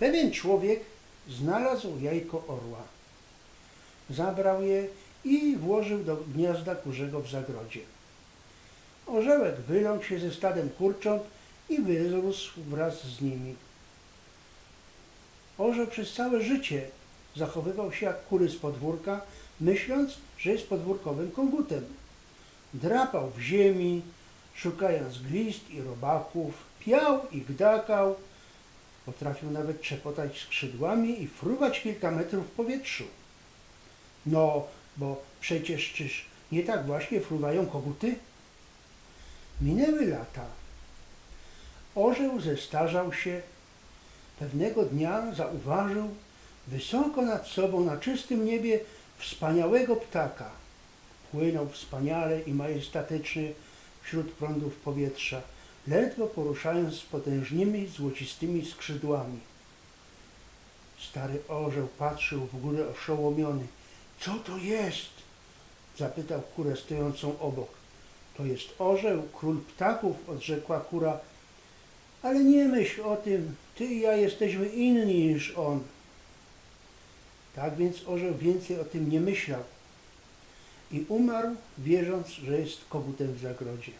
Pewien człowiek znalazł jajko orła. Zabrał je i włożył do gniazda kurzego w zagrodzie. Orzełek wyląkł się ze stadem kurcząt i wyrósł wraz z nimi. Orzeł przez całe życie zachowywał się jak kury z podwórka, myśląc, że jest podwórkowym kogutem. Drapał w ziemi, szukając glist i robaków, piał i gdakał, potrafił nawet trzepotać skrzydłami i fruwać kilka metrów w powietrzu. No, bo przecież czyż nie tak właśnie fruwają koguty? Minęły lata. Orzeł zestarzał się. Pewnego dnia zauważył wysoko nad sobą na czystym niebie wspaniałego ptaka. Płynął wspaniale i majestatycznie wśród prądów powietrza, ledwo poruszając potężnymi złocistymi skrzydłami. Stary orzeł patrzył w górę oszołomiony. Co to jest? Zapytał kurę stojącą obok. To jest orzeł, król ptaków, odrzekła kura. Ale nie myśl o tym, ty i ja jesteśmy inni niż on. Tak więc orzeł więcej o tym nie myślał i umarł, wierząc, że jest kogutem w zagrodzie.